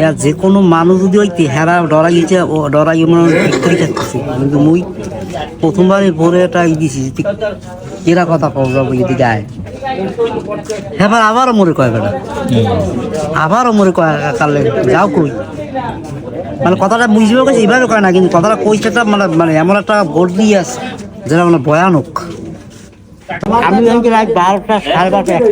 ইয়া যে কোনো মানুষ যদি ওই হেরা ডরা গেছে ডরা গিয়ে মনে করে থাকতেছে কিন্তু মুই প্রথমবারই ভোরে একটা ই দিছি, যে এরা কথা কব যাব এদিকে আয়। হ্যাঁ আবারও মরে কয় বেটা। আবারও মরে কয় কালে যাও কই। মানে কথাটা বুঝবে গেছে এভাবে কয় না, কিন্তু কথাটা কইছে মানে মানে এমন একটা ভোট দিয়ে আছে, যেটা মানে ভয়ানক। আমি ভাবছি রাত বারোটা সাড়ে বারোটা একটা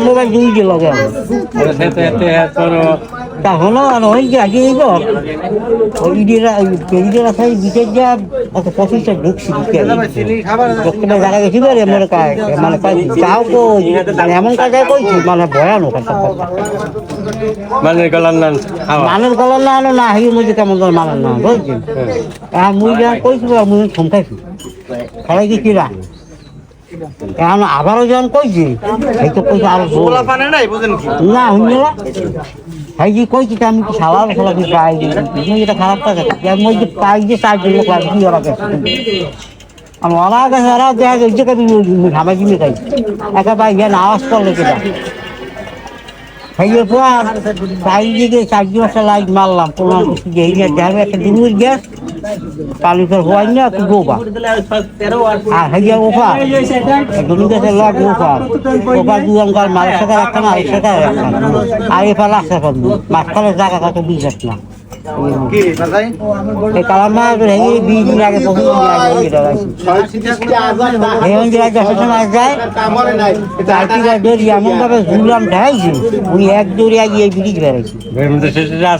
মোবাইল দুই দিয়ে তা হলো আর ওই যে আগে এই তো ওই ইডিরা ইডিরা সেই বিটের যা অত পঁচিশটা ঢুকছি দক্ষিণে জায়গা গেছি বলে মনে কায় মানে যাও কো মানে এমন কাজে কইছি মানে ভয়ানক একটা কথা মানে গলার নাম। মানের গলার না আনো না হেই মুঝে কেমন করে মানের না বুঝছি আর মুই যা কইছি মুই থমকাইছি খালাই কি কিরা? এখন আবারও যখন কইছি এই তো কইছি আরও জোর। পানে নাই বুঝেন কি? না ভাই কইছি যে আমি কি সালার খেলা কি পাই তুমি এটা খারাপ থাকে আমি ওই যে পাই যে চার ক্লাস দিয়ে ওরা গেছে আমি ওরা ওরা দেখা যে কবি জিমে খাই একা পাই আওয়াজ করলে কেটা খাইয়ে পর চারিদিকে লাইট মারলাম কোনো কিছু একটা ডুমুর গ্যাস পালিশের হওয়াই না তুই গোবা। আর হাইয়া ওফা গ্যাসের লট ওফা ওফা দু অঙ্কার মাল সাথে রাখতাম আর সেটা রাখতাম আর এ পালা আসতে পারব মাঝখানে জায়গা কত বিশ না। এমন ভাবে ঢাইছি এক দড়ি ব্রিজ বেড়াইছি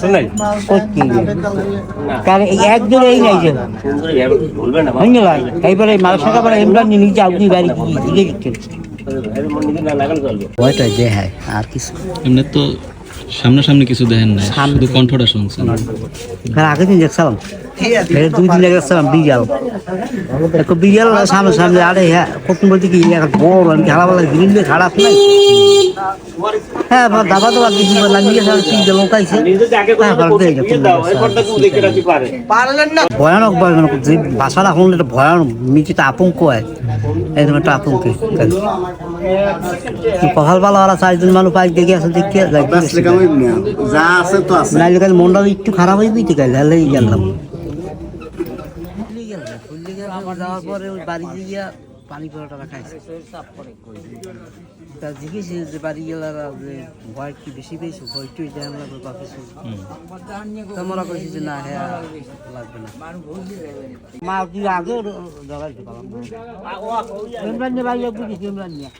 নাই? কারণ এই এক দড়ি এই নাই যে। হইনি লাই এইবারে মাল শাখা পরে এমরান নিচে আপনি বাড়ি গিয়ে দিচ্ছেন। ওইটা যে হ্যাঁ আর কিছু এমনি তো সামনাসামনি কিছু দেখেন না শুধু কণ্ঠটা শুনছেন। আর আগের দিন দেখছিলাম দুই দিন আগে দেখছিলাম বিড়াল একটা বিড়াল সামনে সামনে আরে হ্যাঁ কত বলতে কি একটা বড় আমি খারাপ লাগে দিয়ে খারাপ নাই হ্যাঁ বা দাবা বাদ দিয়েছি বললাম নিজে সামনে তিন জন লোক আইছে। ভালো দিয়ে গেছে ভয়ানক ভয়ানক যে ভাষাটা শুনলে এটা ভয়ানক নিচেটা আতঙ্ক হয়। একদম একটা আতঙ্ক পালা ওরা চারজন মানুষ পাই দেখে আছে দেখে যা আছে তো আছে। নাইলে কাল মনটা একটু খারাপ হয়ে বিতে গেল তাহলে গেলাম। যাওয়ার পরে ওই বাড়িতে গিয়া পানি পরোটা খাইছে। তা জিজ্ঞেস যে বাড়ি গেলে যে ভয় কি বেশি পেয়েছ? ভয় টুই দেন লাগবে বা কিছু তা মনে করছি যে না হ্যাঁ লাগবে না। মা তুই আগে জগাইতে পারলাম ইমরান বাড়ি নিয়ে।